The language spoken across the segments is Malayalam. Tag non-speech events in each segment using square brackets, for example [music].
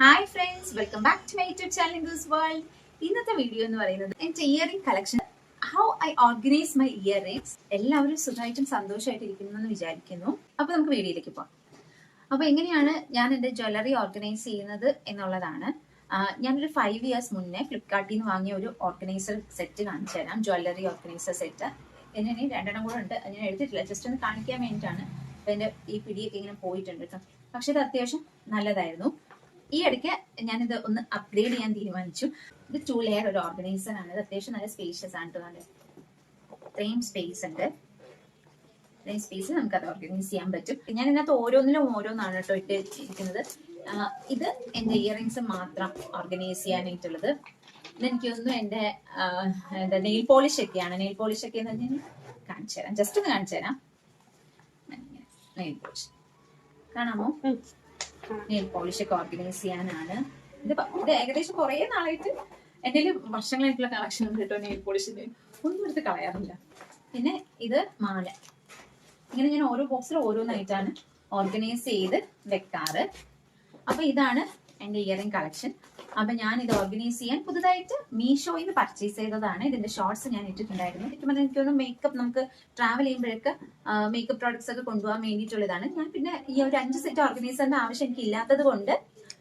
Hi friends welcome back to my YouTube channel those world ഇന്നത്തെ വീഡിയോ എന്ന് പറയുന്നത് എന്റെ earring collection how I organise my earrings എല്ലാവരും സുഖമായിട്ടും സന്തോഷമായിട്ട് ഇരിക്കുന്നു വിചാരിക്കുന്നു. അപ്പൊ നമുക്ക് വീഡിയോയിലേക്ക് പോകാം അപ്പൊ എങ്ങനെയാണ് ഞാൻ എന്റെ ജ്വല്ലറി ഓർഗനൈസ് ചെയ്യുന്നത് എന്നുള്ളതാണ്. ഞാനൊരു ഫൈവ് ഇയേഴ്സ് മുന്നേ ഫ്ലിപ്കാർട്ടിൽ നിന്ന് വാങ്ങിയ ഒരു ഓർഗനൈസർ സെറ്റ് കാണിച്ചു തരാം. ജ്വല്ലറി ഓർഗനൈസർ സെറ്റ് എന്നെ രണ്ടെണ്ണം കൂടെ ഉണ്ട്. ഞാൻ എടുത്തിട്ടില്ല. ജസ്റ്റ് ഒന്ന് കാണിക്കാൻ വേണ്ടിയിട്ടാണ്. അപ്പൊ എന്റെ ഈ പിടിയൊക്കെ ഇങ്ങനെ പോയിട്ടുണ്ട് കേട്ടോ. പക്ഷെ ഇത് അത്യാവശ്യം നല്ലതായിരുന്നു. ഈ ഇടയ്ക്ക് ഞാനിത് ഒന്ന് അപ്ഗ്രേഡ് ചെയ്യാൻ തീരുമാനിച്ചു. ഇത് ടു ലെയർ ഒരു ഓർഗനൈസർ ആണ്. ഇത് അത്യാവശ്യം നല്ല സ്പേഷ്യസ് ആണ് കേട്ടോ ഇത്രയും സ്പേസ് ഉണ്ട്. ഇത്രയും സ്പേസ് നമുക്ക് അത് ഓർഗനൈസ് ചെയ്യാൻ പറ്റും. ഞാൻ ഇതിനകത്ത് ഓരോന്നിലും ഓരോന്നാണ് കേട്ടോ ഇട്ട് ഇരിക്കുന്നത്. ഇത് എന്റെ ഇയറിങ്സ് മാത്രം ഓർഗനൈസ് ചെയ്യാനായിട്ടുള്ളത്. ഇതെനിക്ക് തോന്നുന്നു എന്റെ ആ, എന്താ നെയിൽ പോളിഷ് ഒക്കെയാണ്. നെയിൽ പോളിഷ് ഒക്കെ എന്ന് പറഞ്ഞാൽ കാണിച്ചു തരാം ജസ്റ്റ് ഒന്ന് കാണിച്ചു തരാം നെയിൽ പോളിഷ് കാണാമോ? നെയിൽ പോളിഷ് ഒക്കെ ഓർഗനൈസ് ചെയ്യാനാണ്. ഇത് ഇത് ഏകദേശം കുറെ നാളായിട്ട് എന്റെ വർഷങ്ങളായിട്ടുള്ള കളക്ഷൻ ഉണ്ട് കേട്ടോ നെയിൽ പോളിഷിന്റെ ഒന്നും എടുത്ത് കളയാറില്ല. പിന്നെ ഇത് മാല. ഇങ്ങനെ ഞാൻ ഓരോ ബോക്സിൽ ഓരോന്നായിട്ടാണ് ഓർഗനൈസ് ചെയ്ത് വെക്കാറ്. അപ്പൊ ഇതാണ് എന്റെ ഇയറിംഗ് കളക്ഷൻ അപ്പൊ ഞാൻ ഇത് ഓർഗനൈസ് ചെയ്യാൻ പുതുതായിട്ട് മീഷോയിൽ നിന്ന് പർച്ചേസ് ചെയ്തതാണ്. ഇതിന്റെ ഷോർട്സ് ഞാൻ ഇട്ടിട്ടുണ്ടായിരുന്നു. ഇട്ടുമ്പോൾ എനിക്ക് തോന്നുന്നു മേക്കപ്പ് നമുക്ക് ട്രാവൽ ചെയ്യുമ്പോഴൊക്കെ മേക്കപ്പ് പ്രോഡക്ട്സ് ഒക്കെ കൊണ്ടുപോകാൻ വേണ്ടിയിട്ടുള്ളതാണ്. ഞാൻ പിന്നെ ഈ ഒരു അഞ്ച് സെറ്റ് ഓർഗനൈസറിന്റെ ആവശ്യം എനിക്ക് ഇല്ലാത്തത് കൊണ്ട്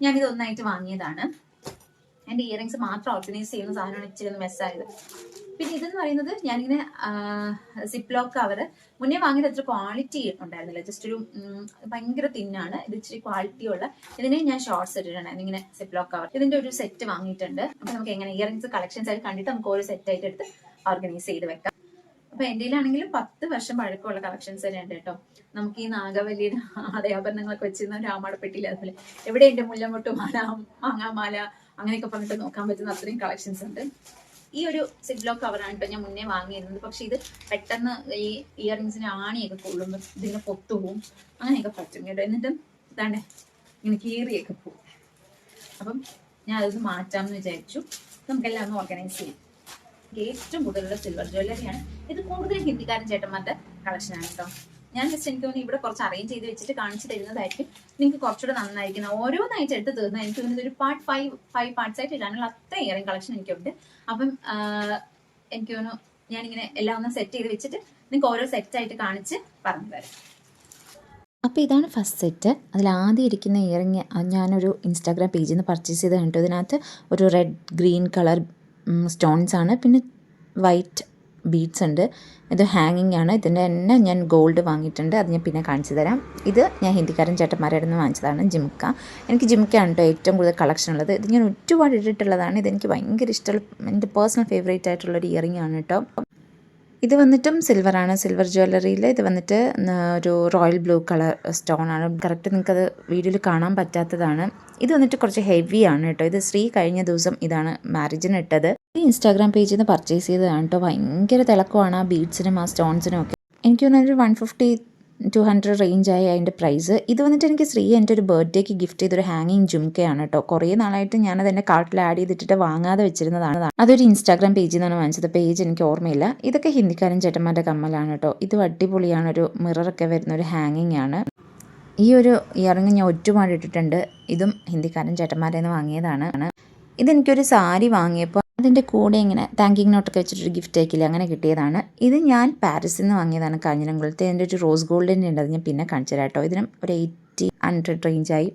ഞാൻ ഇത് ഒന്നായിട്ട് വാങ്ങിയതാണ്. എന്റെ ഇയറിങ്സ് മാത്രം ഓർഗനൈസ് ചെയ്യുന്ന സാധനമാണ് ഇച്ചിരി ഒന്ന് മെസ്സായത് പിന്നെ ഇതെന്ന് പറയുന്നത് ഞാനിങ്ങനെ സിപ്പ് ലോക്ക് കവർ മുന്നേ വാങ്ങിയത് അത്ര ക്വാളിറ്റി ഉണ്ടായിരുന്നില്ല. ജസ്റ്റ് ഒരു ഭയങ്കര തിന്നാണ് ഇത് ഇച്ചിരി ക്വാളിറ്റി ഉള്ള. ഇതിനെ ഞാൻ ഷോർട്സ് ഇട്ടിട്ടുണ്ട് ഇങ്ങനെ സിപ്പ് ലോക്ക് കവർ ഇതിന്റെ ഒരു സെറ്റ് വാങ്ങിയിട്ടുണ്ട്. അപ്പൊ നമുക്ക് എങ്ങനെ ഇയറിംഗ്സ് കളക്ഷൻസ് ആയിട്ട് കണ്ടിട്ട് നമുക്ക് ഓരോ സെറ്റ് ആയിട്ട് എടുത്ത് ഓർഗനൈസ് ചെയ്ത് വെക്കാം. അപ്പൊ എന്റെ ആണെങ്കിലും പത്ത് വർഷം പഴക്കമുള്ള കളക്ഷൻസ് തന്നെ ഉണ്ട് കേട്ടോ. നമുക്ക് ഈ നാഗവല്ലിയുടെ ആദയാഭരണങ്ങളൊക്കെ വെച്ചിരുന്ന രാമാടപ്പെട്ടില്ല അതുപോലെ. എവിടെ എന്റെ മുല്ലമൊട്ടുമാല മാങ്ങാമാല അങ്ങനെയൊക്കെ പറഞ്ഞിട്ട് നോക്കാൻ പറ്റുന്ന അത്രയും കളക്ഷൻസ് ഉണ്ട്. ഈ ഒരു സിബ്ലോ കവറാണ് കേട്ടോ ഞാൻ മുന്നേ വാങ്ങിയിരുന്നത്. പക്ഷെ ഇത് പെട്ടെന്ന് ഈ ഇയറിങ്സിന് ആണിയൊക്കെ കൊള്ളുമ്പോൾ ഇതിങ്ങനെ പൊത്തുപോകും അങ്ങനെയൊക്കെ പറ്റും കേട്ടോ. എന്നിട്ട് ഇതാണ്ടേ ഇങ്ങനെ കീറിയൊക്കെ പോകും അപ്പം ഞാൻ അതൊന്ന് മാറ്റാമെന്ന് വിചാരിച്ചു. നമുക്കെല്ലാം ഒന്ന് ഓർഗനൈസ് ചെയ്യാം. ഏറ്റവും കൂടുതലുള്ള സിൽവർ ജ്വല്ലറിയാണ് ഇത് കൂടുതൽ ഹിന്ദിക്കാരൻ ചേട്ടന്മാരുടെ കളക്ഷനാണ് കേട്ടോ. ഞാൻ ജസ്റ്റ് എനിക്ക് തോന്നുന്നു ഇവിടെ കുറച്ച് അറേഞ്ച് ചെയ്ത് വെച്ചിട്ട് കാണിച്ചു തരുന്നതായിരിക്കും. നിങ്ങൾക്ക് കുറച്ചുകൂടെ നന്നായിരിക്കണം. ഓരോന്നായിട്ട് എടുത്ത് തീർന്നാൽ എനിക്ക് തോന്നുന്നത് ഒരു പാർട്ട് ഫൈവ് ഫൈവ് പാർട്സ് ആയിട്ട് ഇടാനുള്ള അത്ര ഇയറിംഗ് കളക്ഷൻ എനിക്കുണ്ട്. അപ്പം എനിക്ക് തോന്നുന്നു ഞാനിങ്ങനെ എല്ലാം ഒന്ന് സെറ്റ് ചെയ്ത് വെച്ചിട്ട് നിങ്ങൾക്ക് ഓരോ സെറ്റ് ആയിട്ട് കാണിച്ച് പറഞ്ഞു തരാം. അപ്പോൾ ഇതാണ് ഫസ്റ്റ് സെറ്റ് അതിൽ ആദ്യം ഇരിക്കുന്ന ഇയറിങ് ഞാനൊരു ഇൻസ്റ്റാഗ്രാം പേജിൽ നിന്ന് പർച്ചേസ് ചെയ്ത് കണ്ടു ഇതിനകത്ത് ഒരു റെഡ് ഗ്രീൻ കളർ സ്റ്റോൺസ് ആണ്. പിന്നെ വൈറ്റ് ബീഡ്സ് ഉണ്ട്. ഇത് ഹാങ്ങിങ് ആണ്. ഇതിന്റെ തന്നെ ഞാൻ ഗോൾഡ് വാങ്ങിയിട്ടുണ്ട്. അത് ഞാൻ പിന്നെ കാണിച്ചു തരാം. ഇത് ഞാൻ ഹിന്ദിക്കാരൻ ചേട്ടന്മാരുടെ നിന്ന് വാങ്ങിച്ചതാണ് ജിംക്ക എനിക്ക് ജിംക്കയാണ് കേട്ടോ ഏറ്റവും കൂടുതൽ കളക്ഷൻ ഉള്ളത്. ഇത് ഞാൻ ഒരുപാട് ഇട്ടിട്ടുള്ളതാണ്. ഇതെനിക്ക് ഭയങ്കര ഇഷ്ടമുള്ള എന്റെ പേഴ്സണൽ ഫേവറേറ്റ് ആയിട്ടുള്ള ഒരു ഇയറിംഗ് ആണ് കേട്ടോ. ഇത് വന്നിട്ടും സിൽവറാണ്. സിൽവർ ജ്വല്ലറിയിൽ ഇത് വന്നിട്ട് ഒരു റോയൽ ബ്ലൂ കളർ സ്റ്റോൺ ആണ് കറക്റ്റ് നിങ്ങൾക്കത് വീഡിയോയിൽ കാണാൻ പറ്റാത്തതാണ്. ഇത് വന്നിട്ട് കുറച്ച് ഹെവി ആണ് കേട്ടോ. ഇത് ശ്രീ കഴിഞ്ഞ ദിവസം ഇതാണ് മാരേജിന് ഇട്ടത്. ഈ ഇൻസ്റ്റാഗ്രാം പേജിൽ നിന്ന് പർച്ചേസ് ചെയ്തതാണ് കേട്ടോ. ഭയങ്കര തിളക്കമാണ് ആ ബീഡ്സിനും ആ സ്റ്റോൺസിനും ഒക്കെ. എനിക്ക് തോന്നുന്നു ഒരു one fifty two hundred range ആയി അതിന്റെ പ്രൈസ് ഇത് വന്നിട്ട് എനിക്ക് ശ്രീ എന്റെ ഒരു ബർത്ത്ഡേക്ക് ഗിഫ്റ്റ് ചെയ്തൊരു ഹാങ്ങിങ് ജുംക്കയാണ് കേട്ടോ കുറേ നാളായിട്ട് ഞാനത് എന്റെ കാർട്ടിൽ ആഡ് ചെയ്തിട്ട് വാങ്ങാതെ വെച്ചിരുന്നതാണ് അതൊരു ഇൻസ്റ്റാഗ്രാം പേജിൽ നിന്നാണ് വാങ്ങിച്ചത്. പേജ് എനിക്ക് ഓർമ്മയില്ല. ഇതൊക്കെ ഹിന്ദിക്കാരൻ ചേട്ടന്മാരുടെ കമ്മലാണ് കേട്ടോ ഇത് അടിപൊളിയാണ്. ഒരു മിററൊക്കെ വരുന്ന ഒരു ഹാങ്ങിങ് ആണ്. ഈ ഒരു ഇയറിങ് ഞാൻ ഒരുപാട് ഇട്ടിട്ടുണ്ട്. ഇതും ഹിന്ദിക്കാരൻ ചേട്ടന്മാരെ നിന്ന് വാങ്ങിയതാണ് ഇതെനിക്കൊരു സാരി വാങ്ങിയപ്പോൾ അതിന്റെ കൂടെ ഇങ്ങനെ താങ്കിങ് നോട്ടൊക്കെ വെച്ചിട്ടൊരു ഗിഫ്റ്റ് അയക്കില്ല അങ്ങനെ കിട്ടിയതാണ്. ഇത് ഞാൻ പാരീസിൽ നിന്ന് വാങ്ങിയതാണ് കാഞ്ഞിരംകുളത്ത്. എന്റെ ഒരു റോസ് ഗോൾഡിന്റെ ഉണ്ട് അത് ഞാൻ പിന്നെ കാണിച്ചു കേട്ടോ. ഇതിനും ഒരു എയ്റ്റി ഹൺഡ്രഡ് റേഞ്ചായി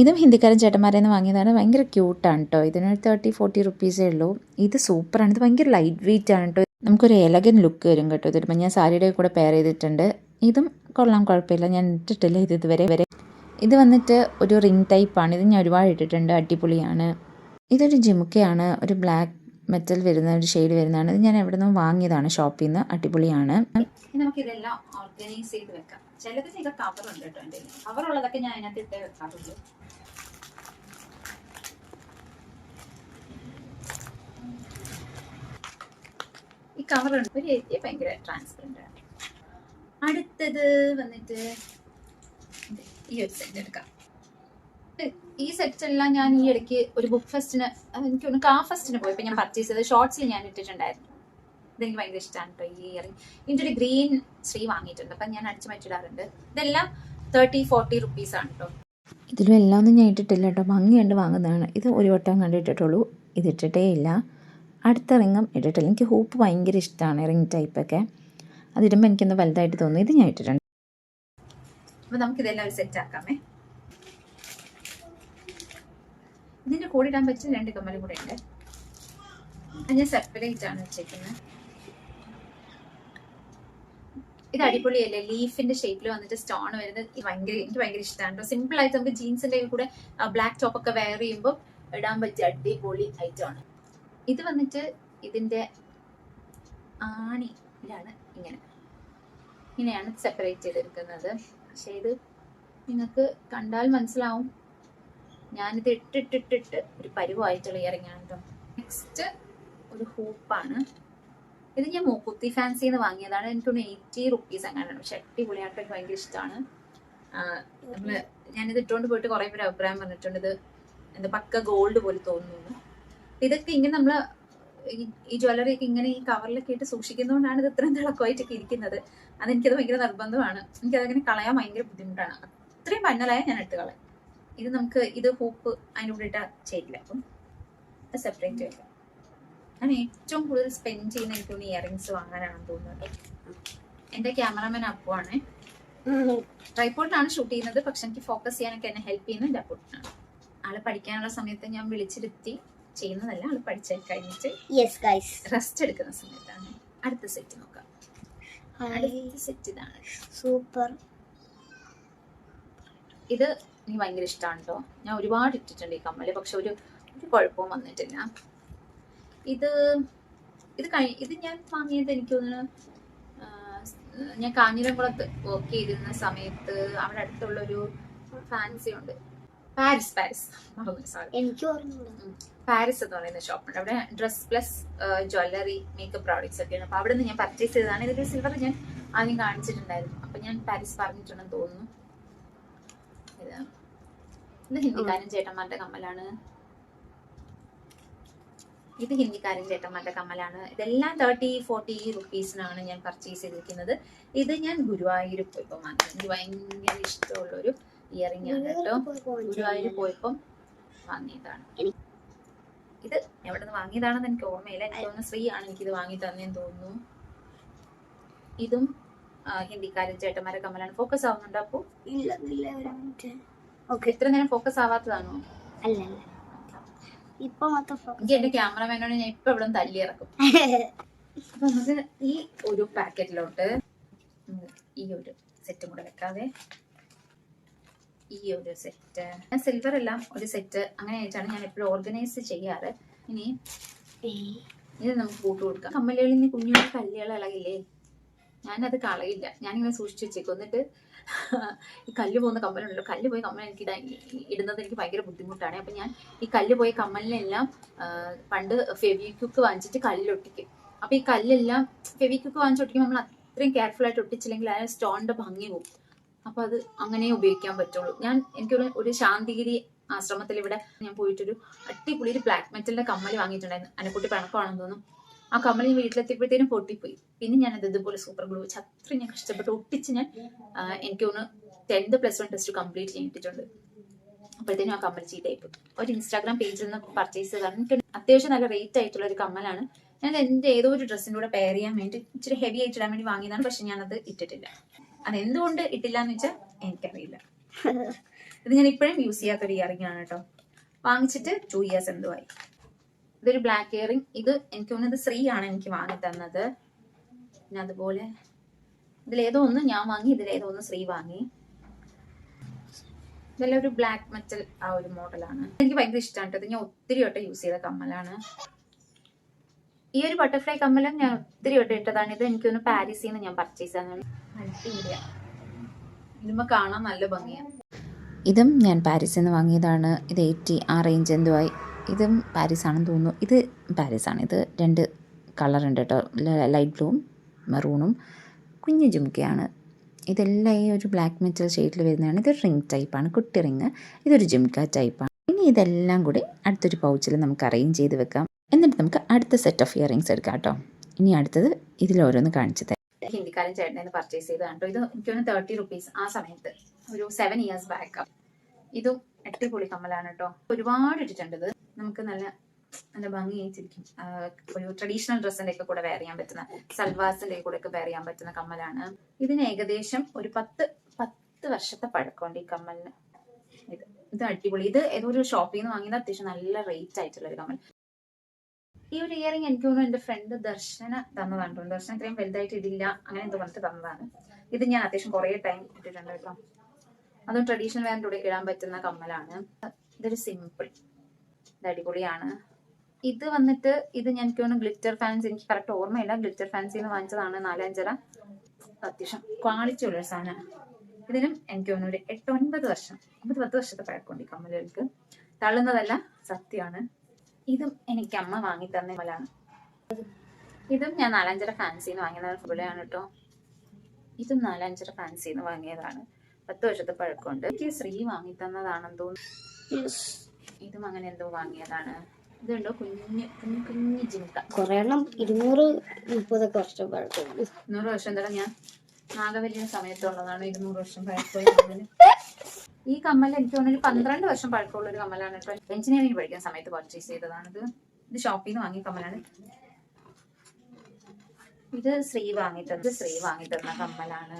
ഇതും ഹിന്ദിക്കാരൻ ചേട്ടന്മാരെ നിന്ന് വാങ്ങിയതാണ്. ഭയങ്കര ക്യൂട്ടാണ് കേട്ടോ. ഇതിനൊരു തേർട്ടി ഫോർട്ടി റുപ്പീസേ ഉള്ളൂ. ഇത് സൂപ്പറാണ് ഇത് ഭയങ്കര ലൈറ്റ് വെയിറ്റ് ആണ് കേട്ടോ. നമുക്കൊരു എലഗൻ ലുക്ക് വരും കേട്ടോ. ഇതിടുമ്പോൾ ഞാൻ സാരിയുടെ കൂടെ പെയർ ചെയ്തിട്ടുണ്ട്. ഇതും കൊള്ളാം കുഴപ്പമില്ല. ഞാൻ ഇട്ടിട്ടില്ല ഇത് ഇതുവരെ. വരെ ഇത് വന്നിട്ട് ഒരു റിംഗ് ടൈപ്പാണ് ഇത് ഞാൻ ഒരുപാട് ഇട്ടിട്ടുണ്ട്. അടിപൊളിയാണ്. ഇതൊരു ജിമുക്കയാണ്. ഒരു ബ്ലാക്ക് മെറ്റൽ വരുന്ന ഒരു ഷെയ്ഡ് വരുന്നതാണ്. ഇത് ഞാൻ എവിടെ നിന്നും വാങ്ങിയതാണ് ഷോപ്പിൽ നിന്ന് അടിപൊളിയാണ് അടുത്തത് വന്നിട്ട് ഈ ഒരു സെറ്റ് എടുക്കാം. ഈ സെറ്റ്സ് എല്ലാം ഞാൻ ഈ ഇടയ്ക്ക് ഒരു ബുക്ക് ഫെസ്റ്റിന് എനിക്ക് ഒന്ന് കാ ഫെസ്റ്റിന് പോയപ്പോൾ ഞാൻ പർച്ചേസ് ചെയ്തത് ഷോർട്സിൽ ഞാൻ ഇട്ടിട്ടുണ്ടായിരുന്നു. ഇതെനിക്ക് ഭയങ്കര ഇഷ്ടമാണ് കേട്ടോ ഈ ഇയറിംഗ് ഇതിന്റെ ഒരു ഗ്രീൻ ശ്രീ വാങ്ങിയിട്ടുണ്ട്. അപ്പം ഞാൻ അടിച്ചു മാറ്റിയിടാറുണ്ട്. ഇതെല്ലാം തേർട്ടി ഫോർട്ടി റുപ്പീസ് ആണ് കേട്ടോ ഇതിലും എല്ലാം ഒന്നും ഞാൻ ഇട്ടിട്ടില്ല കേട്ടോ ഭംഗി കണ്ട് വാങ്ങുന്നതാണ്. ഇത് ഒരു വട്ടം കണ്ട് ഇട്ടിട്ടുള്ളൂ. ഇത് ഇട്ടിട്ടേ ഇല്ല. അടുത്ത റിങ്ങും ഇട്ടിട്ടില്ല. എനിക്ക് ഹൂപ്പ് ഭയങ്കര ഇഷ്ടമാണ് റിങ് ടൈപ്പൊക്കെ അതിടുമ്പോൾ എനിക്കൊന്ന് വലുതായിട്ട് തോന്നുന്നു ഇത് ഞാൻ ഇട്ടിട്ടുണ്ട്. അപ്പോൾ നമുക്കിതെല്ലാം ഒരു സെറ്റ് ആക്കാമേ. ഇതിന്റെ കൂടെ ഇടാൻ പറ്റിയ രണ്ട് കമ്മലും കൂടെ ഉണ്ട്. അത് ഞാൻ സെപ്പറേറ്റ് ആണ് വെച്ചേക്കുന്നത് ഇത് അടിപൊളിയല്ലേ? ലീഫിന്റെ ഷേപ്പിൽ വന്നിട്ട് സ്റ്റോൺ വരുന്നത് ഭയങ്കര എനിക്ക് ഭയങ്കര ഇഷ്ടമാണ് സിമ്പിൾ ആയിട്ട് നമുക്ക് ജീൻസിന്റെ കൂടെ ബ്ലാക്ക് ടോപ്പ് ഒക്കെ വെയർ ചെയ്യുമ്പോൾ ഇടാൻ പറ്റിയ അടിപൊളി ഐറ്റം ആണ്. ഇത് വന്നിട്ട് ഇതിന്റെ ആണി ഇതാണ് ഇങ്ങനെ. ഇങ്ങനെയാണ് സെപ്പറേറ്റ് ചെയ്തെടുക്കുന്നത്. പക്ഷേ ഇത് നിങ്ങൾക്ക് കണ്ടാൽ മനസ്സിലാവും. ഞാനിത് ഇട്ടിട്ടിട്ടിട്ട് ഒരു പരുവായിട്ടുള്ള ഇയറിംഗാണ് കേട്ടോ നെക്സ്റ്റ് ഒരു ഹൂപ്പാണ്. ഇത് ഞാൻ മൂക്കുത്തി ഫാൻസിന്ന് വാങ്ങിയതാണ്. എനിക്കൊന്ന് എയ്റ്റി റുപ്പീസ് അങ്ങനെയാണ് പക്ഷെ അടിപൊളിയായിട്ട് എനിക്ക് ഭയങ്കര ഇഷ്ടമാണ് നമ്മൾ ഞാനിത് ഇട്ടുകൊണ്ട് പോയിട്ട് കുറെ പേര് അഭിപ്രായം പറഞ്ഞിട്ടുണ്ട്. ഇത് എന്താ പക്ക ഗോൾഡ് പോലെ തോന്നുന്നു. ഇതൊക്കെ ഇങ്ങനെ നമ്മൾ ഈ- ഈ ജ്വല്ലറി ഒക്കെ ഇങ്ങനെ ഈ കവറിലൊക്കെ ഇട്ട് സൂക്ഷിക്കുന്നതുകൊണ്ടാണ് ഇത് ഇത്രയും തിളക്കമായിട്ടൊക്കെ ഇരിക്കുന്നത്. അതെനിക്കത് ഭയങ്കര നിർബന്ധമാണ്. എനിക്കതങ്ങനെ കളയാൻ ഭയങ്കര ബുദ്ധിമുട്ടാണ്. അത്രയും പന്നലായ ഞാൻ ഇട്ട് കളയും. ഇത് നമുക്ക് ഇത് ഹൂപ്പ് അതിന്റെ കൂടെ ഇട്ടാൽ ചെയ്യില്ല. അപ്പം സെപ്പറേറ്റ് വെക്കാം. ഞാൻ ഏറ്റവും കൂടുതൽ സ്പെൻഡ് ചെയ്യുന്ന എനിക്ക് തോന്നുന്നു ഇയറിങ്സ് വാങ്ങാനാണെന്ന് തോന്നുന്നത് എന്റെ ക്യാമറാമാൻ അപ്പുവാണ് ട്രൈപ്പോർട്ടിലാണ് ഷൂട്ട് ചെയ്യുന്നത്. പക്ഷെ എനിക്ക് ഫോക്കസ് ചെയ്യാനൊക്കെ എന്നെ ഹെൽപ്പ് ചെയ്യുന്നത് എന്റെ അപ്പുട്ടാണ് ആളെ പഠിക്കാനുള്ള സമയത്ത് ഞാൻ വിളിച്ചിരുത്തി. ചെയ്യുന്നതല്ല ആൾ പഠിച്ചു കഴിഞ്ഞിട്ട് റെസ്റ്റ് എടുക്കുന്ന സമയത്താണ്. അടുത്ത സെറ്റ് നോക്കാം. അടുത്ത സെറ്റ് ഇതാണ്. സൂപ്പർ ഇത് എനിക്ക് ഭയങ്കര ഇഷ്ടമാണ് കേട്ടോ ഞാൻ ഒരുപാട് ഇട്ടിട്ടുണ്ട് ഈ കമ്മൽ പക്ഷെ ഒരു ഒരു കുഴപ്പവും വന്നിട്ടില്ല. ഇത് ഇത് കഴി ഇത് ഞാൻ വാങ്ങിയത് എനിക്ക് തോന്നുന്നു ഞാൻ കാഞ്ഞിരംകുളത്ത് വർക്ക് ചെയ്തിരുന്ന സമയത്ത് അവിടെ അടുത്തുള്ള ഒരു ഫാൻസി ഉണ്ട് പാരിസ് പാരിസ് എനിക്ക് പാരിസ് എന്ന് പറയുന്ന ഷോപ്പുണ്ട് അവിടെ dress plus jewellery makeup products ഒക്കെയാണ്. അപ്പൊ അവിടെ നിന്ന് ഞാൻ പർച്ചേസ് ചെയ്തതാണ്. ഇതിന്റെ സിൽവർ ഞാൻ ആദ്യം കാണിച്ചിട്ടുണ്ടായിരുന്നു. അപ്പൊ ഞാൻ പാരിസ് പറഞ്ഞിട്ടുണ്ടെന്ന് തോന്നുന്നു. ഇതാ ഹിന്ദിക്കാരൻ ചേട്ടന്മാരുടെ കമ്മലാണ്. ഇത് ഹിന്ദിക്കാരൻ ചേട്ടന്മാരുടെ കമ്മലാണ്. ഇതെല്ലാം തേർട്ടി ഫോർട്ടി റുപ്പീസിനാണ് ഞാൻ പർച്ചേസ് ചെയ്തിരിക്കുന്നത്. ഇത് ഞാൻ ഗുരുവായൂർ പോയപ്പോൾ വാങ്ങി എനിക്ക് ഭയങ്കര ഇഷ്ടമുള്ള ഒരു ഇയറിംഗ് ആണ് കേട്ടോ. ഗുരുവായൂർ പോയപ്പം വാങ്ങിയതാണ്. ഇത് എവിടെ നിന്ന് വാങ്ങിയതാണെന്ന് എനിക്ക് ഓർമ്മയില്ല. എനിക്ക് തോന്നുന്നു ശ്രീ ആണ് ഇത് വാങ്ങി തന്നേന്ന് തോന്നുന്നു. ഇതും ആ, ഹിന്ദിക്കാരൻ ചേട്ടന്മാരെ കമ്മലാണ് ഫോക്കസ് ആവുന്നുണ്ടോ അപ്പോ? ഇല്ല ഇല്ല ഒരു മിനിറ്റ് ഓക്കെ ഇത്ര നേരം ഫോക്കസ് ആവാത്തതാണോ? അല്ല അല്ല. ഇപ്പൊ മൊത്തം എനിക്ക് എന്റെ ക്യാമറമാനോട് ഞാൻ ഇപ്പൊ ഇവിടെ തല്ലി ഇറക്കും. അപ്പൊ നമുക്ക് ഈ ഒരു പാക്കറ്റിലോട്ട് ഈ ഒരു സെറ്റും കൂടെ വെക്കാതെ ഈ ഒരു സെറ്റ് ഞാൻ സിൽവർ എല്ലാം ഒരു സെറ്റ് അങ്ങനെ ആയിട്ടാണ് ഞാൻ എപ്പോഴും ഓർഗനൈസ് ചെയ്യാറ്. ഇനി ഇത് നമുക്ക് കൂട്ടു കൊടുക്കാം. കമ്മലുകളിൽ നിന്ന് കുഞ്ഞുങ്ങൾ കുഞ്ഞു കല്ലുകൾ ഇളകില്ലേ? ഞാനത് കളയില്ല. ഞാനിങ്ങനെ സൂക്ഷിച്ചു വെച്ചേക്കും. എന്നിട്ട് ഈ കല്ല് പോകുന്ന കമ്മലുണ്ടല്ലോ കല്ല് പോയി കമ്മൽ എനിക്ക് ഇടുന്നത് എനിക്ക് ഭയങ്കര ബുദ്ധിമുട്ടാണ്. അപ്പം ഞാൻ ഈ കല്ല് പോയ കമ്മലിനെല്ലാം പണ്ട് ഫെവിക്യുക്ക് വാങ്ങിച്ചിട്ട് കല്ലൊട്ടിക്കും അപ്പം ഈ കല്ലെല്ലാം ഫെവിക്യുക്ക് വാങ്ങിച്ചൊട്ടിക്കുമ്പോൾ നമ്മൾ അത്രയും കെയർഫുൾ ആയിട്ട് ഒട്ടിച്ചില്ലെങ്കിൽ ആ സ്റ്റോണിന്റെ ഭംഗി പോകും. അപ്പം അത് അങ്ങനെ ഉപയോഗിക്കാൻ പറ്റുള്ളൂ. ഞാൻ എനിക്കൊരു ഒരു ശാന്തിഗിരി ആശ്രമത്തിൽ ഇവിടെ ഞാൻ പോയിട്ടൊരു അടിപൊളി ഒരു ബ്ലാക്ക് മെറ്റലിന്റെ കമ്മൽ വാങ്ങിയിട്ടുണ്ടായിരുന്നു. അനക്കുട്ടി പിണക്കമാണെന്ന് തോന്നുന്നു. ആ കമ്മൽ ഞാൻ വീട്ടിലെത്തിയപ്പോഴത്തേനും പൊട്ടിപ്പോയി. പിന്നെ ഞാൻ അത് ഇതുപോലെ സൂപ്പർ ഗ്ലൂ വെച്ച് അത്രയും ഞാൻ കഷ്ടപ്പെട്ട് ഒട്ടിച്ച് ഞാൻ എനിക്ക് ഒന്ന് tenth plus one test complete ചെയ്തിട്ടുണ്ട്. അപ്പോഴത്തേനും ആ കമ്മൽ ചീത്തയായി പോയി. ഒരു ഇൻസ്റ്റാഗ്രാം പേജിൽ നിന്ന് പർച്ചേസ് ചെയ്തതാണ്. എനിക്ക് അത്യാവശ്യം നല്ല റേറ്റ് ആയിട്ടുള്ള ഒരു കമ്മലാണ് ഞാൻ എന്റെ ഏതോ ഒരു ഡ്രസ്സിന്റെ കൂടെ പെയർ ചെയ്യാൻ വേണ്ടി ഇച്ചിരി ഹെവി ആയിട്ടിടാൻ വേണ്ടി വാങ്ങിയതാണ്. പക്ഷെ ഞാനത് ഇട്ടിട്ടില്ല. അത് എന്തുകൊണ്ട് ഇട്ടില്ല എന്ന് വെച്ചാൽ എനിക്കറിയില്ല. [laughs] ഇത് ഞാൻ ഇപ്പോഴും യൂസ് ചെയ്യാത്തൊരു ഇയറിംഗ് ആണ് കേട്ടോ. വാങ്ങിച്ചിട്ട് ടു ഇയേഴ്സ് എന്തുമായി ഇതൊരു ബ്ലാക്ക് ഇയറിംഗ് ഇത് എനിക്ക് തോന്നുന്നത് ശ്രീ ആണ് എനിക്ക് വാങ്ങി തന്നത്. പിന്നെ അതുപോലെ ഇതിലേതോ ഒന്ന് ഞാൻ വാങ്ങി ഇതിലേതോ ഒന്ന് ശ്രീ വാങ്ങി. ഇതെല്ലാം ഒരു ബ്ലാക്ക് മെറ്റൽ ആ ഒരു മോഡലാണ് എനിക്ക് ഭയങ്കര ഇഷ്ടമാണ് ഇത് ഞാൻ ഒത്തിരി വട്ടം യൂസ് ചെയ്ത കമ്മലാണ്. ഈ ഒരു ബട്ടർഫ്ലൈ കമ്മലും ഞാൻ ഒത്തിരി വട്ടം ഇട്ടതാണ്. ഇത് എനിക്കൊന്ന് പാരീസിൽ നിന്ന് ഞാൻ പർച്ചേസ് ചെയ്തതാണ്. മൾട്ടിമീഡിയ കാണാൻ നല്ല ഭംഗിയാണ് ഇതും ഞാൻ പാരീസിൽ നിന്ന് വാങ്ങിയതാണ്. ഇത് എയ്റ്റി ആ റേഞ്ച് എന്തുവായി ഇതും പാരീസ് ആണെന്ന് തോന്നുന്നു. ഇത് പാരീസാണ്. ഇത് രണ്ട് കളറുണ്ട് കേട്ടോ. ലൈറ്റ് ബ്ലൂവും മെറൂണും കുഞ്ഞു ജുംക്കയാണ് ഇതെല്ലാം ഈ ഒരു ബ്ലാക്ക് മെറ്റൽ ഷെയ്ഡിൽ വരുന്നതാണ്. ഇത് റിങ് ടൈപ്പാണ്. കുട്ടി റിങ് ഇതൊരു ജുംക്ക ടൈപ്പാണ്. ഇനി ഇതെല്ലാം കൂടി അടുത്തൊരു പൗച്ചിൽ നമുക്ക് അറേഞ്ച് ചെയ്ത് വെക്കാം. എന്നിട്ട് നമുക്ക് അടുത്ത സെറ്റ് ഓഫ് ഇയറിങ്സ് എടുക്കാം കേട്ടോ. ഇനി അടുത്തത് ഇതിലോരോന്ന് കാണിച്ചു തരാം. ഹിന്ദിക്കാരൻ ചേട്ടനെ പർച്ചേസ് ചെയ്തതാണ് കേട്ടോ. ഇത് എനിക്ക് തേർട്ടി റുപ്പീസ് ആ സമയത്ത്. ഒരു സെവൻ ഇയേഴ്സ് ബാക്ക് ഇതും അടിപൊളി കമ്മലാണ് കേട്ടോ. ഒരുപാട് ഇട്ടിട്ടുണ്ട് നമുക്ക് നല്ല നല്ല ഭംഗിയായിട്ടിരിക്കും. ഒരു ട്രഡീഷണൽ ഡ്രസ്സിന്റെ ഒക്കെ കൂടെ വെയർ ചെയ്യാൻ പറ്റുന്ന സൽവാസിന്റെ കൂടെ ഒക്കെ വെയർ ചെയ്യാൻ പറ്റുന്ന കമ്മലാണ്. ഇതിന് ഏകദേശം ഒരു പത്ത് പത്ത് വർഷത്തെ പഴക്കമുണ്ട് ഈ കമ്മലിന്. ഇത് ഇത് അടിപൊളി. ഇത് ഏതോ ഒരു ഷോപ്പിൽ നിന്ന് വാങ്ങിയത്. അത്യാവശ്യം നല്ല റേറ്റ് ആയിട്ടുള്ള ഒരു കമ്മൽ. ഈ ഒരു ഇയറിംഗ് എനിക്ക് തോന്നുന്നു എന്റെ ഫ്രണ്ട് ദർശന തന്നതാണ് കേട്ടോ. ദർശന ഇത്രയും വലുതായിട്ട് ഇടില്ല അങ്ങനെ എന്തോ പറഞ്ഞിട്ട് തന്നതാണ്. ഇത് ഞാൻ അത്യാവശ്യം കുറേ ടൈം ഇട്ടിട്ടുണ്ട് കേട്ടോ. അതും ട്രഡീഷണൽ വേറെ കൂടെ ഇടാൻ പറ്റുന്ന കമ്മലാണ്. ഇതൊരു സിമ്പിൾ ഇത് അടിപൊളിയാണ്. ഇത് വന്നിട്ട് ഇത് ഞാൻ എനിക്ക് തോന്നുന്നു ഗ്ലിറ്റർ ഫാൻസ് എനിക്ക് കറക്റ്റ് ഓർമ്മയില്ല. ഗ്ലിറ്റർ ഫാൻസിൽ നിന്ന് വാങ്ങിച്ചതാണ് നാലഞ്ചര. അത്യാവശ്യം ക്വാളിറ്റി ഉള്ള ഒരു സാധനം ഇതിനും എനിക്ക് തോന്നുന്നു ഒരു എട്ട് ഒൻപത് വർഷം ഒമ്പത് പത്ത് വർഷത്തെ പഴക്കമുണ്ട് ഈ കമ്മലുകൾക്ക്. തള്ളുന്നതല്ല സത്യമാണ്. ഇതും എനിക്ക് അമ്മ വാങ്ങി തന്ന പോലെയാണ്. ഇതും ഞാൻ നാലഞ്ചര ഫാൻസിന്ന് വാങ്ങിയതാണ്. പോലെയാണ് കേട്ടോ. ഇതും നാലഞ്ചര ഫാൻസിന്ന് വാങ്ങിയതാണ്. പത്ത് വർഷത്തെ പഴക്കമുണ്ട്. എനിക്ക് ശ്രീ വാങ്ങി തന്നതാണെന്ന് തോന്നുന്നു. ഇതും അങ്ങനെ എന്തോ വാങ്ങിയതാണ്. ഇതുണ്ടോ? കുഞ്ഞ് കുഞ്ഞു കുഞ്ഞു ജിമിക്ക കുറെ എണ്ണം ഇരുന്നൂറ് മുപ്പതൊക്കെ വർഷം പഴക്കമുണ്ട്. നൂറ് വർഷം എന്താ ഞാൻ? നാഗവല്ലിയ സമയത്തുള്ളതാണ് ഇരുന്നൂറ് വർഷം പഴക്കം ഈ കമ്മൽ എനിക്ക് തോന്നുന്നു പന്ത്രണ്ട് വർഷം പഴക്കമുള്ള ഒരു കമ്മലാണ് കേട്ടോ. എഞ്ചിനീയറിംഗ് പഠിക്കുന്ന സമയത്ത് പർച്ചേസ് ചെയ്തതാണ് ഇത് ഷോപ്പിൽ നിന്ന് വാങ്ങിയ കമ്മലാണ്. ഇത് ശ്രീ വാങ്ങിത്തത് ഇത് ശ്രീ വാങ്ങിത്തന്ന കമ്മലാണ്.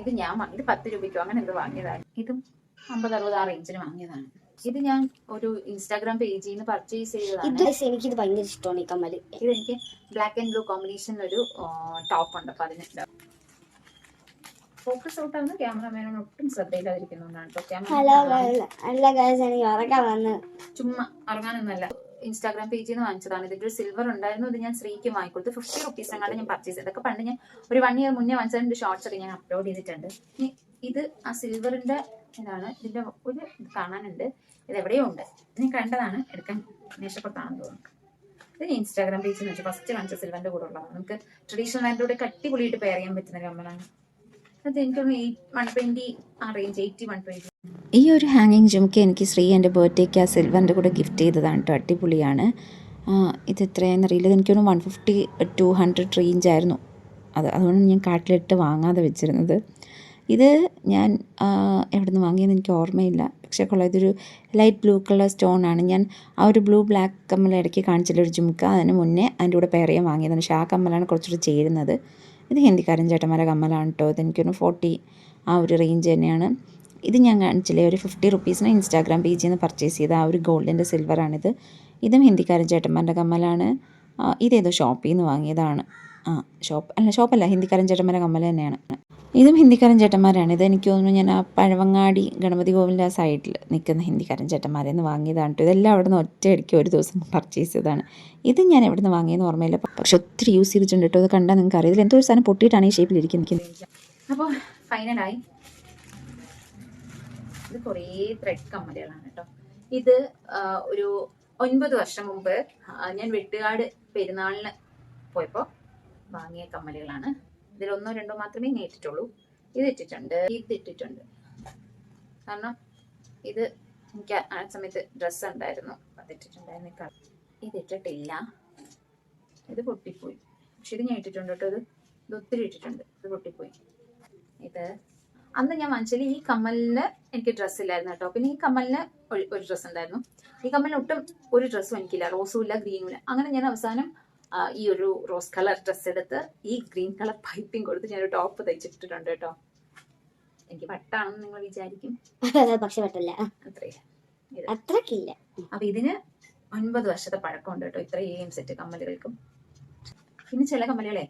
ഇത് ഞാൻ വാങ്ങി ഇത് പത്ത് രൂപയ്ക്കോ അങ്ങനെ എന്ത് വാങ്ങിയതാണ് ഇതും അമ്പത് അറുപത് ആ റേഞ്ചിന് വാങ്ങിയതാണ്. ഇത് ഞാൻ ഒരു ഇൻസ്റ്റാഗ്രാം പേജിൽ നിന്ന് പർച്ചേസ് ചെയ്തതാണ്. ഇത് എനിക്കിത് ഭയങ്കര ഇഷ്ടമാണ് ഈ കമ്മൽ. ഇതെനിക്ക് ബ്ലാക്ക് ആൻഡ് ബ്ലൂ കോമ്പിനേഷനിൽ ഒരു ടോപ്പ് ഉണ്ട് അപ്പൊ അതിന് ഫോക്കസ് ഔട്ട് ആവുന്ന ക്യാമറമാനോട് ഒട്ടും ശ്രദ്ധയില്ലാതിരിക്കുന്നുണ്ടാണ് ഹലോ എനിക്ക് ചുമ്മാ ഇറങ്ങാനൊന്നല്ല ഇൻസ്റ്റാഗ്രാം പേജിൽ നിന്ന് വാങ്ങിച്ചതാണ്. ഇതിന്റെ ഒരു സിൽവർ ഉണ്ടായിരുന്നു. ഇത് ഞാൻ ശ്രീക്ക് വാങ്ങിക്കൊടുത്തു. ഫിഫ്റ്റി റുപ്പീസ് എങ്ങാണ്ട് ഞാൻ പർച്ചേസ് ചെയ്തത് ഇതൊക്കെ പണ്ട് ഞാൻ ഒരു വൺ ഇയർ മുന്നേ വാങ്ങിച്ചതിന്റെ ഷോർട്സ് ഒക്കെ ഞാൻ അപ്ലോഡ് ചെയ്തിട്ടുണ്ട്. ഇത് ആ സിൽവറിന്റെ ഇതാണ് ഇതിന്റെ ഒരു കാണാനുണ്ട്. ഇത് എവിടെയോ ഉണ്ട്. ഞാൻ കണ്ടതാണ് എടുക്കാൻ മേശപ്പുറത്താണെന്ന് തോന്നുന്നു ഇത് ഞാൻ ഇൻസ്റ്റാഗ്രാം പേജിൽ ഫസ്റ്റ് കാണിച്ച സിൽവന്റെ കൂടെ ഉള്ളതാണ്. നമുക്ക് ട്രഡീഷണൽ ആയിട്ട് കൂടെ കട്ടിപൊളിയിട്ട് പെയർ ചെയ്യാൻ പറ്റുന്ന കമ്മലാണ് അത് എനിക്കൊന്ന് വൺ ട്വന്റി ആ റേഞ്ച് എയ്റ്റി വൺ ഈ ഒരു ഹാങ്ങിങ് ജുംക്ക് എനിക്ക് ശ്രീ എന്റെ ബർത്ത്ഡേക്ക് ആ സിൽവറിന്റെ കൂടെ ഗിഫ്റ്റ് ചെയ്തതാണ് കേട്ടോ. അടിപൊളിയാണ്. ഇത് എത്രയാണെന്ന് അറിയില്ല. എനിക്കൊന്ന് one fifty two hundred range ആയിരുന്നു. അത് അതുകൊണ്ട് ഞാൻ കാട്ടിലിട്ട് വാങ്ങാതെ വെച്ചിരുന്നത്. ഇത് ഞാൻ എവിടെ നിന്ന് വാങ്ങിയെന്ന് എനിക്ക് ഓർമ്മയില്ല. പക്ഷേ കൊള്ളാം ഇതൊരു ലൈറ്റ് ബ്ലൂ കളർ സ്റ്റോൺ ആണ്. ഞാൻ ആ ഒരു ബ്ലൂ ബ്ലാക്ക് കമ്മൽ ഇടയ്ക്ക് കാണിച്ചില്ല ഒരു ജുമുക്ക അതിന് മുന്നേ അതിന്റെ കൂടെ പെയർ ചെയ്യാൻ വാങ്ങിയതാണ്. പക്ഷേ ആ കമ്മലാണ് കുറച്ചുകൂടി ചേരുന്നത്. ഇത് ഹിന്ദിക്കാരൻ ചേട്ടന്മാരെ കമ്മലാണ് കേട്ടോ. ഇതെനിക്കൊരു ഫോർട്ടി ആ ഒരു റേഞ്ച് തന്നെയാണ്. ഇത് ഞാൻ കാണിച്ചില്ലേ ഒരു ഫിഫ്റ്റി റുപ്പീസിന് ഇൻസ്റ്റാഗ്രാം പേജിൽ നിന്ന് പർച്ചേസ് ചെയ്ത ആ ഒരു ഗോൾഡിന്റെ സിൽവറാണിത് ഇതും ഹിന്ദിക്കാരൻ ചേട്ടന്മാരുടെ കമ്മലാണ്. ഇതേതോ ഷോപ്പിൽ നിന്ന് വാങ്ങിയതാണ്. ആ ഷോപ്പ് അല്ല ഷോപ്പല്ല ഹിന്ദിക്കാരൻ ചേട്ടന്മാരെ കമ്മൽ തന്നെയാണ്. ഇതും ഹിന്ദിക്കാരൻ ചേട്ടന്മാരാണ്. ഇത് എനിക്ക് തോന്നുന്നു ഞാൻ ആ പഴവങ്ങാടി ഗണപതി കോവിലിന്റെ ആ സൈഡിൽ നിൽക്കുന്ന ഹിന്ദിക്കാരൻ ചേട്ടന്മാരെ നിന്ന് വാങ്ങിയതാണ് കേട്ടോ. ഇതെല്ലാം അവിടെ നിന്ന് ഒറ്റയടിക്ക് ഒരു ദിവസം പർച്ചേസ് ചെയ്തതാണ് ഇത് ഞാൻ എവിടെ നിന്ന് വാങ്ങിയെന്ന് ഓർമ്മയില്ല. പക്ഷെ ഒത്തിരി യൂസ് ചെയ്തിട്ടുണ്ട് കേട്ടോ. ഇത് കണ്ടാൽ നിങ്ങൾക്ക് അറിയാം ഇതിൽ എന്തോ ഒരു സാധനം പൊട്ടിയിട്ടാണ് ഈ ഷേപ്പിൽ ഇരിക്കുന്നത്. അപ്പോൾ ഫൈനലായി ഇത് കുറേ ത്രെഡ് കമ്മലുകളാണ് കേട്ടോ. ഇത് ഒരു ഒൻപത് വർഷം മുമ്പ് ഞാൻ വെട്ടുകാട് പെരുന്നാളിന് പോയപ്പോൾ വാങ്ങിയ കമ്മലുകളാണ്. ഇതിൽ ഒന്നോ രണ്ടോ മാത്രമേ ഇനി ഇട്ടിട്ടുള്ളൂ ഇത് ഇട്ടിട്ടുണ്ട്. ഇത് ഇട്ടിട്ടുണ്ട്. കാരണം ഇത് എനിക്ക് ആ സമയത്ത് ഡ്രസ്സ് ഉണ്ടായിരുന്നു. അത് ഇട്ടിട്ടുണ്ടായിരുന്നു ഈ ഇത് പൊട്ടിപ്പോയി. പക്ഷെ ഇത് ഞാൻ ഇട്ടിട്ടുണ്ട് കേട്ടോ. ഇത് ഇത് ഒത്തിരി ഇട്ടിട്ടുണ്ട്. ഇത് പൊട്ടിപ്പോയി. ഇത് അന്ന് ഞാൻ വാങ്ങിച്ചാൽ ഈ കമ്മലിന് എനിക്ക് ഡ്രസ്സ് ഇല്ലായിരുന്നു കേട്ടോ. പിന്നെ ഈ കമ്മലിന് ഒരു ഡ്രസ്സ് ഉണ്ടായിരുന്നു. ഈ കമ്മലിന് ഒട്ടും ഒരു ഡ്രസ്സും എനിക്കില്ല. റോസും ഇല്ല ഗ്രീനും ഇല്ല. അങ്ങനെ ഞാൻ അവസാനം ഈ ഒരു റോസ് കളർ ഡ്രസ്സ് എടുത്ത് ഈ ഗ്രീൻ കളർ പൈപ്പിംഗ് കൊടുത്ത് ഞാൻ ഒരു ടോപ്പ് തയ്ച്ചിട്ടിട്ടുണ്ട് കേട്ടോ. എനിക്ക് വട്ടാണെന്ന് നിങ്ങൾ വിചാരിക്കും. പക്ഷെ പറ്റില്ല അത്രയില്ല. അത്രക്കില്ല. അപ്പൊ ഇതിന് ഒൻപത് വർഷത്തെ പഴക്കമുണ്ട് കേട്ടോ ഇത്രയും സെറ്റ് കമ്മലുകൾക്കും. പിന്നെ ചില കമ്മലുകളെ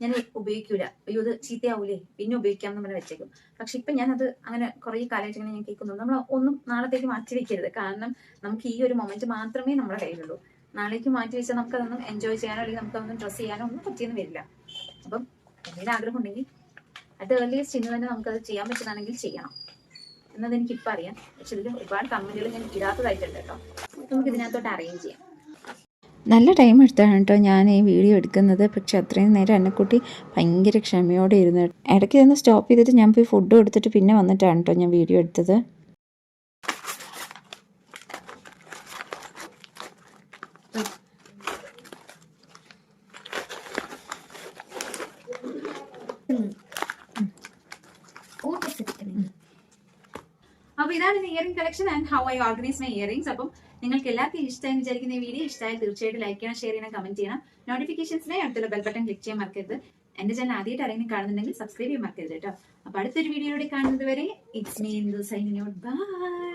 ഞാൻ ഉപയോഗിക്കൂല. അയ്യോ അത് ചീത്തയാവൂലേ? പിന്നെ ഉപയോഗിക്കാം എന്ന് പറഞ്ഞ് വെച്ചേക്കും. പക്ഷെ ഇപ്പൊ ഞാനത് അങ്ങനെ കുറെ കാലമായിട്ട് ഇങ്ങനെ ഞാൻ കേൾക്കുന്നു നമ്മൾ ഒന്നും നാളത്തേക്ക് മാറ്റി വെക്കരുത് കാരണം നമുക്ക് ഈ ഒരു മൊമെന്റ് മാത്രമേ നമ്മുടെ കയ്യിലുള്ളൂ. നാളേക്ക് മാറ്റി വെച്ചാൽ നമുക്ക് അതൊന്നും എൻജോയ് ചെയ്യാനോ അല്ലെങ്കിൽ നമുക്ക് അതൊന്നും ഡ്രസ് ചെയ്യാനോ ഒന്നും പറ്റിയെന്ന് വരില്ല. അപ്പം എന്തെങ്കിലും ആഗ്രഹം ഉണ്ടെങ്കിൽ അത് ഏർലിയസ്റ്റ് ഇന്ന് തന്നെ നമുക്കത് ചെയ്യാൻ പറ്റുന്നതാണെങ്കിൽ ചെയ്യണം. എന്നത് എനിക്ക് ഇപ്പം അറിയാം. പക്ഷെ ഇതിൽ ഒരുപാട് കമ്മലുകൾ ഞാൻ ഇടാത്തതായിട്ടുണ്ട് കേട്ടോ. നമുക്ക് ഇതിനകത്തോട്ട് അറേഞ്ച് ചെയ്യാം. നല്ല ടൈം എടുത്താണ് കേട്ടോ ഞാൻ ഈ വീഡിയോ എടുക്കുന്നത്. പക്ഷെ അത്രയും നേരം എന്നെക്കുട്ടി ഭയങ്കര ക്ഷമയോടെ ഇരുന്നു ഇടയ്ക്ക് ഇതൊന്ന് സ്റ്റോപ്പ് ചെയ്തിട്ട് ഞാൻ പോയി ഫുഡ് കൊടുത്തിട്ട് പിന്നെ വന്നിട്ടാണ് കേട്ടോ ഞാൻ വീഡിയോ എടുത്തത്. അപ്പൊ ഇതാണ് earring collection and how I organise my earrings അപ്പം നിങ്ങൾക്ക് എല്ലാവർക്കും ഇഷ്ടമായി വിചാരിക്കുന്ന ഈ വീഡിയോ ഇഷ്ടമായി തീർച്ചയായിട്ടും ലൈക്ക് ചെയ്യണം ഷെയർ ചെയ്യണം കമന്റ് ചെയ്യണം. നോട്ടിഫിക്കേഷൻസിനായി അടുത്തുള്ള ബെൽ ബട്ടൺ ക്ലിക്ക് ചെയ്യാൻ മറക്കരുത്. എന്റെ ചാനൽ ആദ്യമായിട്ട് ആരെങ്കിലും കാണുന്നുണ്ടെങ്കിൽ സബ്സ്ക്രൈബ് ചെയ്യാൻ മറക്കരുത് കേട്ടോ. അപ്പൊ അടുത്തൊരു വീഡിയോയിലൂടെ കാണുന്നത് വരെ it's me signing out bye